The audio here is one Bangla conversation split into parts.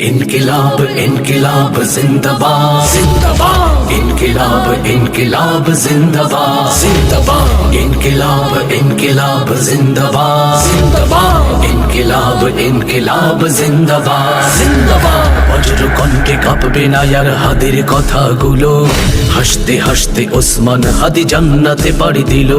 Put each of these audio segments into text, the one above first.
ইনকিলাব ইনকিলাব জিন্দাবাদ জিন্দাবাদ ইনকিলাব ইনকিলাব জিন্দাবাদ জিন্দাবাদ ইনকিলাব ইনকিলাব জিন্দাবাদ জিন্দাবাদ ইনকিলাব ইনকিলাব জিন্দাবাদ জিন্দাবাদ বজ্র কণ্ঠে কাঁপবে না ইয়ার হাদির কথাগুলো হাসতে হাসতে ওসমান হাদি জান্নাতে পাড়ি দিল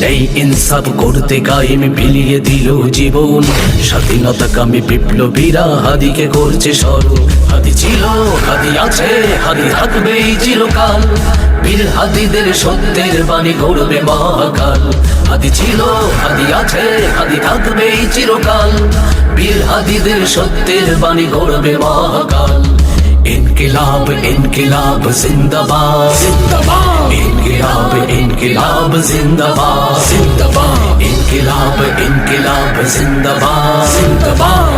নেই ইনসাফ করতে কায়েম বিলিয়ে দিল জীবন স্বাধীনতা কামে বিপ্লবীরা হাদিকে করছে স্মরণ হাদি ছিল হাদি আছে হাদি থাকবে এই চিরকাল। বীর হাদিদের সত্যের বাণী গৌরবে মহাকাল। হাদি ছিল হাদি আছে হাদি থাকবে এই চিরকাল। বীর হাদিদের সত্যের বাণী গৌরবে মহাকাল। ইনকিলাব ইনকিলাব জিন্দাবাদ। জিন্দাবাদ। ইনকিলাব ইনকিলাব জিন্দাবাদ। জিন্দাবাদ। ইনকিলাব ইনকিলাব জিন্দাবাদ। জিন্দাবাদ।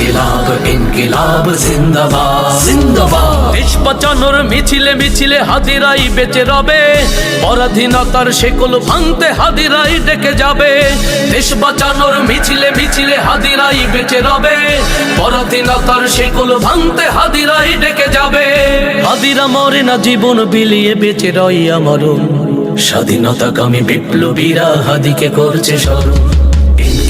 ইনকিলাব ইনকিলাব, জিন্দাবাদ। জিন্দাবাদ। দেশ বাঁচানোর মিছিলে মিছিলে হাজিরাই বেঁচে রবে। পরাধীনতার শেকল ভাঙতে হাজিরাই ডেকে যাবে। দেশ বাঁচানোর মিছিলে মিছিলে হাজিরাই বেঁচে রবে। পরাধীনতার শেকল ভাঙতে হাজিরাই ডেকে যাবে। হাদিরা মরে না, জীবন বিলিয়ে বেঁচে রই আমারও। স্বাধীনতা কামী বিপ্লবীরা হাদিকে করছে স্মরণ।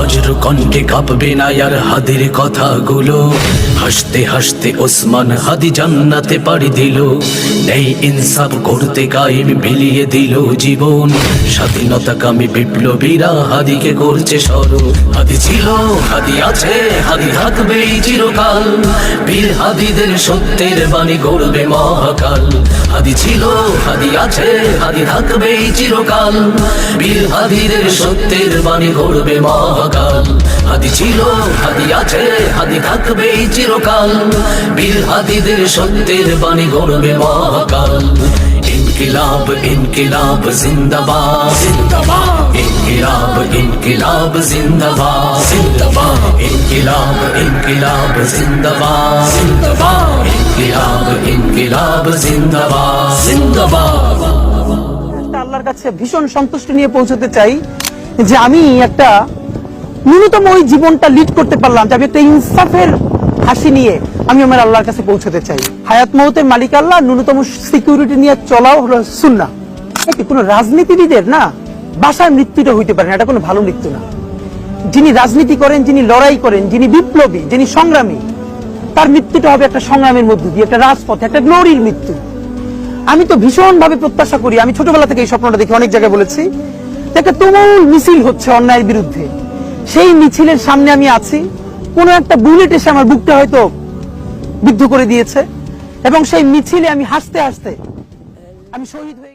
বজ্র কণ্ঠে কাঁপবে না আর হাদের কথাগুলো। হাসতে হাসতে ওসমান হাদি জান্নাতে পাড়ি দিল। নেই ইনসাফ করতে কায়েম বিলিয়ে দিল জীবন। স্বাধীনতা কামী বিপ্লবীরা হাদিকে করছে স্মরণ। হাদি ছিল, হাদি আছে, হাদি থাকবে চিরকাল। বীর হাদিদের সত্যের বাণী গড়বে মহাকাল। হাদি ছিল, হাদি আছে, হাদি থাকবে চিরকাল। বীর হাদিদের সত্যের বাণী গড়বে মহাকাল। হাদি ছিল হাদি আছে হাদি থাকবে চিরকাল। বীর হাদিদের সত্যের বাণী গড়বে মহাকাল। ইনকিলাব ইনকিলাব জিন্দাবাদ। জিন্দাবাদ। ইনকিলাব ইনকিলাব জিন্দাবাদ। জিন্দাবাদ। ইনকিলাব ইনকিলাব জিন্দাবাদ। জিন্দাবাদ। ইনকিলাব ইনকিলাব জিন্দাবাদ। জিন্দাবাদ। আল্লাহর কাছে ভীষণ সন্তুষ্টি নিয়ে পৌঁছতে চাই যে আমি একটা ন্যূনতম ওই জীবনটা লিড করতে পারলাম যে আমি একটা ইনসাফের হাসি নিয়ে আমি আমার আল্লাহর কাছে পৌঁছতে চাই। হায়াত মহতের মালিক আল্লাহ, ন্যূনতম সিকিউরিটি নিয়ে চলাও হলো সুন্না কোনো রাজনীতিবিদের না বাসায় মৃত্যুটা হইতে পারে না, এটা কোনো ভালো মৃত্যু না। যিনি রাজনীতি করেন, যিনি লড়াই করেন, যিনি বিপ্লবী, যিনি সংগ্রামী, তার মৃত্যুটা হবে একটা সংগ্রামের মধ্য দিয়ে, একটা রাজপথে, একটা গ্লোরির মৃত্যু। আমি তো ভীষণ ভাবে প্রত্যাশা করি, আমি ছোটবেলা থেকে এই স্বপ্নটা দেখি অনেক জায়গায় বলেছি একটা তুমুল মিছিল হচ্ছে অন্যায়ের বিরুদ্ধে। সেই মিছিলের সামনে আমি আছি। কোন একটা বুলেট এসে আমার বুকটা হয়তো বিদ্ধ করে দিয়েছে। এবং সেই মিছিলে আমি হাসতে হাসতে আমি শহীদ হয়ে